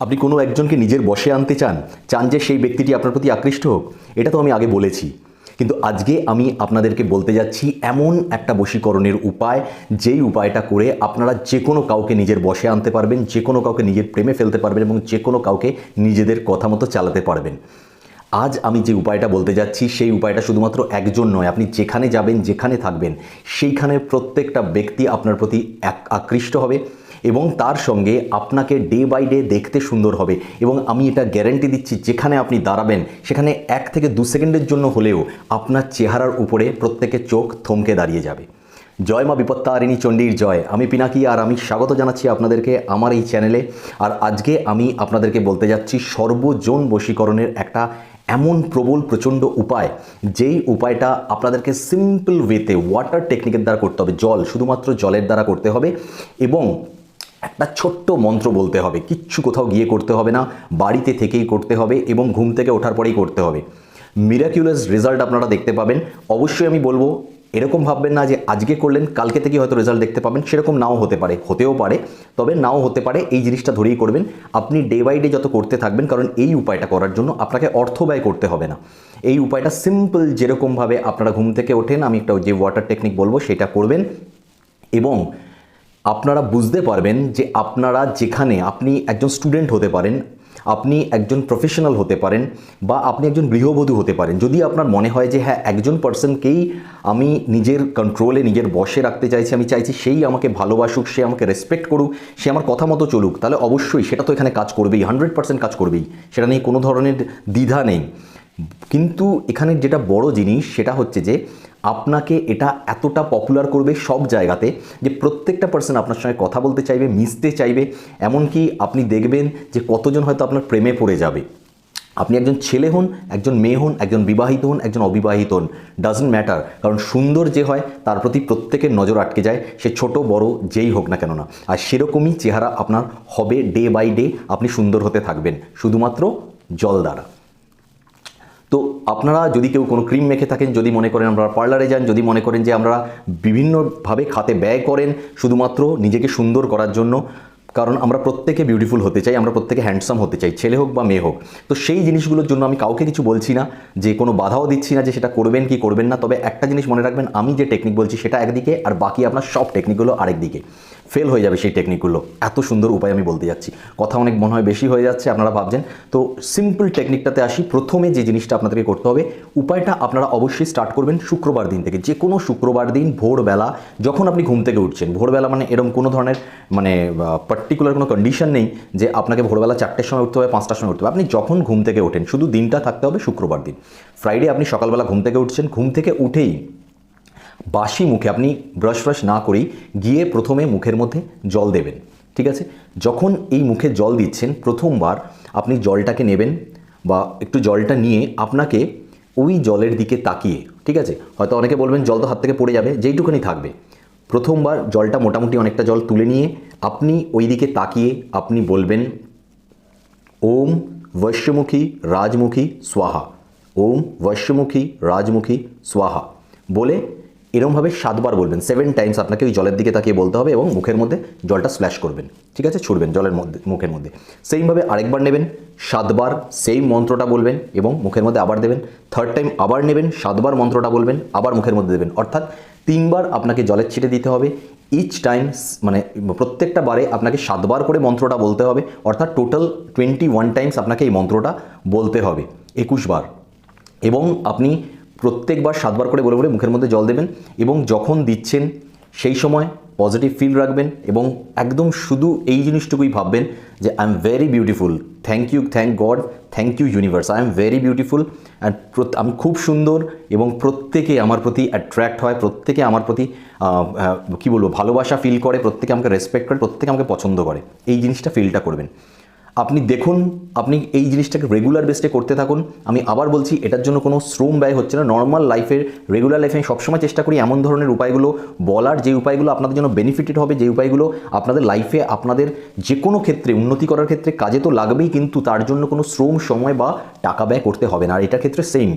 আপনি কোনো একজনকে নিজের বশে আনতে চান চান যে সেই ব্যক্তিটি আপনার প্রতি আকৃষ্ট হোক, এটা তো আমি আগে বলেছি। কিন্তু আজকে আমি আপনাদেরকে বলতে যাচ্ছি এমন একটা বশীকরণের উপায়, যেই উপায়টা করে আপনারা যে কোনো কাউকে নিজের বশে আনতে পারবেন যে কোনো কাউকে নিজের প্রেমে ফেলতে পারবেন এবং যে কোনো কাউকে নিজেদের কথা মতো চালাতে পারবেন। আজ আমি যে উপায়টা বলতে যাচ্ছি, সেই উপায়টা শুধুমাত্র একজন নয়, আপনি যেখানে যাবেন, যেখানে থাকবেন সেইখানের প্রত্যেকটা ব্যক্তি আপনার প্রতি আকৃষ্ট হবে। এবং তার সঙ্গে আপনাকে ডে বাই ডে দেখতে সুন্দর হবে এবং আমি এটা গ্যারেন্টি দিচ্ছি, যেখানে আপনি দাঁড়াবেন, সেখানে এক থেকে দু সেকেন্ডের জন্য হলেও আপনার চেহারার উপরে প্রত্যেকের চোখ থমকে দাঁড়িয়ে যাবে। জয় মা বিপত্তারিণী চণ্ডীর জয়। আমি পিনাকি আর আমি স্বাগত জানাচ্ছি আপনাদেরকে আমার এই চ্যানেলে আর আজকে আমি আপনাদেরকে বলতে যাচ্ছি সর্বজন বশীকরণের একটা এমন প্রবল, প্রচণ্ড উপায়, যেই উপায়টা আপনাদেরকে সিম্পল ওয়েতে ওয়াটার টেকনিকের দ্বারা করতে হবে। জল, শুধুমাত্র জলের দ্বারা করতে হবে এবং একটা ছোট্ট মন্ত্র বলতে হবে, কিচ্ছু কোথাও গিয়ে করতে হবে না, বাড়িতে থেকেই করতে হবে এবং ঘুম থেকে ওঠার পরেই করতে হবে। মিরাকিউলাস রেজাল্ট আপনারা দেখতে পাবেন। অবশ্যই আমি বলব, এরকম ভাববেন না যে আজকে করলেন, কালকে থেকে হয়তো রেজাল্ট দেখতে পাবেন। সেরকম নাও হতে পারে, হতেও পারে। তবে নাও হতে পারে, এই জিনিসটা ধরেই করবেন। আপনি ডে বাই ডে যত করতে থাকবেন, কারণ এই উপায়টা করার জন্য আপনাকে অর্থ ব্যয় করতে হবে না। এই উপায়টা সিম্পল যেরকমভাবে আপনারা ঘুম থেকে ওঠেন, আমি একটা যে ওয়াটার টেকনিক বলব, সেটা করবেন এবং আপনারা বুঝতে পারবেন যে আপনারা যেখানে আপনি একজন স্টুডেন্ট হতে পারেন, আপনি একজন প্রফেশনাল হতে পারেন বা আপনি একজন গৃহবধূ হতে পারেন। যদি আপনার মনে হয় যে হ্যাঁ একজন পার্সনকেই আমি নিজের কন্ট্রোলে নিজের বশে রাখতে চাইছি, আমি চাইছি সেই আমাকে ভালোবাসুক, সে আমাকে রেসপেক্ট করুক, সে আমার কথা মতো চলুক, তাহলে অবশ্যই সেটা তো এখানে কাজ করবেই হান্ড্রেড পার্সেন্ট কাজ করবেই। সেটা নিয়ে কোনো ধরনের দ্বিধা নেই। কিন্তু এখানে যেটা বড় জিনিস, সেটা হচ্ছে যে আপনাকে এটা এতটা পপুলার করবে সব জায়গাতে যে প্রত্যেকটা পার্সন আপনার সঙ্গে কথা বলতে চাইবে, মিশতে চাইবে, এমনকি আপনি দেখবেন যে কতজন হয়তো আপনার প্রেমে পড়ে যাবে। আপনি একজন ছেলে হন, একজন মেয়ে হন, একজন বিবাহিত হন, একজন অবিবাহিত হন ডাজন্ট ম্যাটার কারণ সুন্দর যে হয়, তার প্রতি প্রত্যেকের নজর আটকে যায়, সে ছোট, বড়, যেই হোক না কেন না। আর সেরকমই চেহারা আপনার হবে ডে বাই ডে আপনি সুন্দর হতে থাকবেন। শুধুমাত্র জল দ্বারা তো আপনারা যদি কেউ কোনো ক্রিম মেখে থাকেন, যদি মনে করেন আমরা পার্লারে যান, যদি মনে করেন যে আমরা বিভিন্নভাবে খাতে ব্যয় করেন শুধুমাত্র নিজেকে সুন্দর করার জন্য, কারণ আমরা প্রত্যেকে বিউটিফুল হতে চাই, আমরা প্রত্যেকে হ্যান্ডসাম হতে চাই, ছেলে হোক বা মেয়ে হোক। তো সেই জিনিসগুলোর জন্য আমি কাউকে কিছু বলছি না, যে কোনো বাধাও দিচ্ছি না যে সেটা করবেন কি করবেন না, তবে একটা জিনিস মনে রাখবেন, আমি যে টেকনিক বলছি সেটা একদিকে আর বাকি আপনার সব টেকনিকগুলো আরেক দিকে ফেল হয়ে যাবে সেই টেকনিকগুলো এত সুন্দর উপায় আমি বলতে যাচ্ছি। কথা অনেক মনে হয় বেশি হয়ে যাচ্ছে, আপনারা ভাবছেন। তো সিম্পল টেকনিকটাতে আসি। প্রথমে যে জিনিসটা আপনাদেরকে করতে হবে, উপায়টা আপনারা অবশ্যই স্টার্ট করবেন শুক্রবার দিন থেকে। যে কোনো শুক্রবার দিন ভোরবেলা যখন আপনি ঘুম থেকে উঠছেন, ভোরবেলা মানে এরকম কোনো ধরনের মানে পার্টিকুলার কোনো কন্ডিশন নেই যে আপনাকে ভোরবেলা চারটের সময় উঠতে হবে, পাঁচটার সময় উঠতে হবে। আপনি যখন ঘুম থেকে ওঠেন, শুধু দিনটা থাকতে হবে শুক্রবার দিন। ফ্রাইডে আপনি সকালবেলা ঘুম থেকে উঠছেন। ঘুম থেকে উঠেই বাসি মুখে আপনি ব্রাশ ফ্রাশ না করেই গিয়ে প্রথমে মুখের মধ্যে জল দেবেন, ঠিক আছে? যখন এই মুখে জল দিচ্ছেন, প্রথমবার আপনি জলটাকে নেবেন বা একটু জলটা নিয়ে আপনাকে ওই জলের দিকে তাকিয়ে, ঠিক আছে? হয়তো অনেকে বলবেন, জল তো হাত থেকে পড়ে যাবে, যেইটুকুনি থাকবে। প্রথমবার জলটা মোটামুটি অনেকটা জল তুলে নিয়ে আপনি ওই দিকে তাকিয়ে আপনি বলবেন, ওম বৈশ্যমুখী রাজমুখী স্বাহা। ওম বৈশ্যমুখী রাজমুখী স্বাহা। বলে এরমভাবে সাতবার বলবেন। সেভেন টাইমস আপনাকে ওই জলের দিকে তাকিয়ে বলতে হবে এবং মুখের মধ্যে জলটা স্প্ল্যাশ করবেন। ঠিক আছে? ছুড়বেন জলের মধ্যে, মুখের মধ্যে। সেইমভাবে আরেকবার নেবেন, সাতবার সেই মন্ত্রটা বলবেন এবং মুখের মধ্যে আবার দেবেন। থার্ড টাইম আবার নেবেন, সাতবার মন্ত্রটা বলবেন, আবার মুখের মধ্যে দেবেন। অর্থাৎ তিনবার আপনাকে জলের ছিটে দিতে হবে। ইচ টাইম মানে প্রত্যেকটা বারে আপনাকে সাতবার করে মন্ত্রটা বলতে হবে। অর্থাৎ টোটাল টোয়েন্টি ওয়ান টাইমস আপনাকে এই মন্ত্রটা বলতে হবে। একুশ বার। এবং আপনি প্রত্যেকবার সাতবার করে বলে বলে মুখের মধ্যে জল দেবেন এবং যখন দিচ্ছেন সেই সময় পজিটিভ ফিল রাখবেন এবং একদম শুধু এই জিনিসটুকুই ভাববেন যে I am very beautiful thank you thank God thank you universe I am very beautiful and আমি খুব সুন্দর এবং প্রত্যেকে আমার প্রতি অ্যাট্রাক্ট হয়, প্রত্যেকে আমার প্রতি কী বলব, ভালোবাসা ফিল করে, প্রত্যেকে আমাকে রেসপেক্ট করে, প্রত্যেকে আমাকে পছন্দ করে। এই জিনিসটা ফিলটা করবেন। আপনি দেখুন, আপনি এই জিনিসটাকে রেগুলার বেসে করতে থাকুন। আমি আবার বলছি, এটার জন্য কোনো শ্রম ব্যয় হচ্ছে না। নর্মাল লাইফের রেগুলার লাইফে আমি সবসময় চেষ্টা করি এমন ধরনের উপায়গুলো, বলার যে উপায়গুলো আপনাদের জন্য বেনিফিটেড হবে, যে উপায়গুলো আপনাদের লাইফে আপনাদের যে কোনো ক্ষেত্রে, উন্নতি করার ক্ষেত্রে কাজে তো লাগবেই, কিন্তু তার জন্য কোনো শ্রম, সময় বা টাকা ব্যয় করতে হবে না। আর এটার ক্ষেত্রে সেম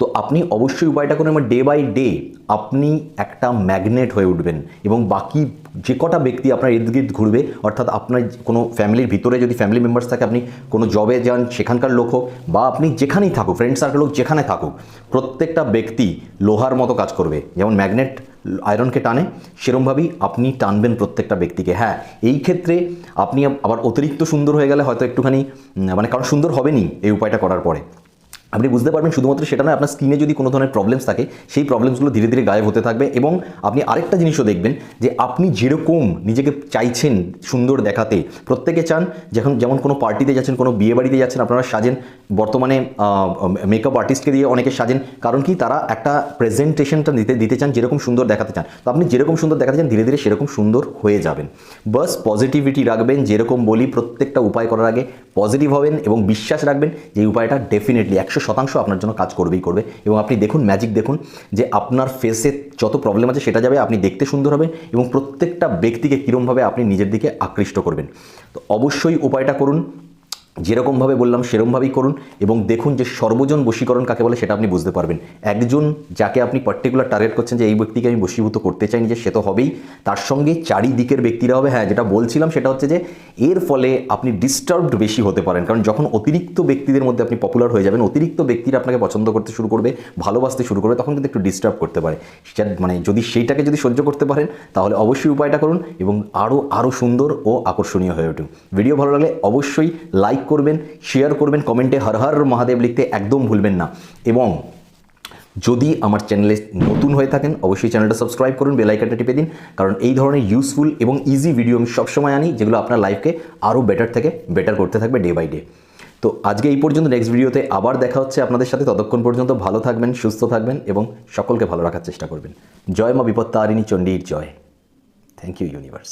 তো আপনি অবশ্যই উপায়টা করুন এবং ডে বাই ডে আপনি একটা ম্যাগনেট হয়ে উঠবেন এবং বাকি যে কটা ব্যক্তি আপনার ইর্দ গির্দ ঘুরবে, অর্থাৎ আপনার কোনো ফ্যামিলির ভিতরে যদি ফ্যামিলি মেম্বার্স থাকে, আপনি কোনো জবে যান, সেখানকার লোক হোক বা আপনি যেখানেই থাকুক ফ্রেন্ড সার্কেল হোক, যেখানে থাকুক, প্রত্যেকটা ব্যক্তি লোহার মতো কাজ করবে। যেমন ম্যাগনেট আয়রনকে টানে, সেরমভাবেই আপনি টানবেন প্রত্যেকটা ব্যক্তিকে। হ্যাঁ এই ক্ষেত্রে আপনি আবার অতিরিক্ত সুন্দর হয়ে গেলে হয়তো একটুখানি মানে কারণ সুন্দর হবেনই এই উপায়টা করার পরে। আপনি বুঝতে পারবেন শুধুমাত্র সেটা নয়, আপনার স্কিনে যদি কোনো ধরনের প্রবলেমস থাকে, সেই প্রবলেমসগুলো ধীরে ধীরে গায়েব হতে থাকবে এবং আপনি আরেকটা জিনিসও দেখবেন যে আপনি যেরকম নিজেকে চাইছেন সুন্দর দেখাতে, প্রত্যেকে চান যখন যেমন কোনো পার্টিতে যাচ্ছেন, কোনো বিয়ে বাড়িতে যাচ্ছেন, আপনারা সাজেন, বর্তমানে মেকআপ আর্টিস্টকে দিয়ে অনেকে সাজেন, কারণ কি তারা একটা প্রেজেন্টেশনটা দিতে দিতে চান যেরকম সুন্দর দেখাতে চান। তো আপনি যেরকম সুন্দর দেখাতে চান, ধীরে ধীরে সেরকম সুন্দর হয়ে যাবেন। বাস পজিটিভিটি রাখবেন, যেরকম বলি প্রত্যেকটা উপায় করার আগে পজিটিভ হবেন এবং বিশ্বাস রাখবেন যে উপায়টা ডেফিনেটলি একশো শতাংশ আপনার জন্য কাজ করবেই করবে। এবং আপনি দেখুন ম্যাজিক দেখুন যে আপনার ফেসে যত প্রবলেম আছে সেটা যাবে, আপনি দেখতে সুন্দর হবেন এবং প্রত্যেকটা ব্যক্তিকে কীরমভাবে আপনি নিজের দিকে আকৃষ্ট করবেন। তো অবশ্যই উপায়টা করুন যেরকমভাবে বললাম সেরকমভাবেই করুন এবং দেখুন যে সর্বজন বশীকরণ কাকে বলে সেটা আপনি বুঝতে পারবেন। একজন যাকে আপনি পার্টিকুলার টার্গেট করছেন যে এই ব্যক্তিকে আমি বশীভূত করতে চাই যে সে তো হবেই, তার সঙ্গে চারিদিকের ব্যক্তিরা হবে। হ্যাঁ যেটা বলছিলাম সেটা হচ্ছে যে এর ফলে আপনি ডিস্টার্বড বেশি হতে পারেন। কারণ যখন অতিরিক্ত ব্যক্তিদের মধ্যে আপনি পপুলার হয়ে যাবেন, অতিরিক্ত ব্যক্তিরা আপনাকে পছন্দ করতে শুরু করবে, ভালোবাসতে শুরু করবে, তখন কিন্তু একটু ডিস্টার্ব করতে পারে। মানে যদি সেইটাকে যদি সহ্য করতে পারেন, তাহলে অবশ্যই উপায়টা করুন এবং আরও আরও সুন্দর ও আকর্ষণীয় হয়ে উঠুন। ভিডিও ভালো লাগলে অবশ্যই লাইক করবেন শেয়ার করবেন কমেন্টে হর হর মহাদেব লিখতে একদম ভুলবেন না। এবং যদি আমার চ্যানেলে নতুন হয়ে থাকেন, অবশ্যই চ্যানেলটা সাবস্ক্রাইব করুন বেল আইকনটা টিপে দিন, কারণ এই ধরনের ইউজফুল এবং ইজি ভিডিও আমি সবসময় আনি, যেগুলো আপনার লাইফকে আরও বেটার থেকে বেটার করতে থাকবে ডে বাই ডে তো আজকে এই পর্যন্ত নেক্সট ভিডিওতে আবার দেখা হচ্ছে আপনাদের সাথে। ততক্ষণ পর্যন্ত ভালো থাকবেন, সুস্থ থাকবেন এবং সকলকে ভালো রাখার চেষ্টা করবেন। জয় মা বিপত্তা বিপত্তারিণী চণ্ডীর জয়। Thank you universe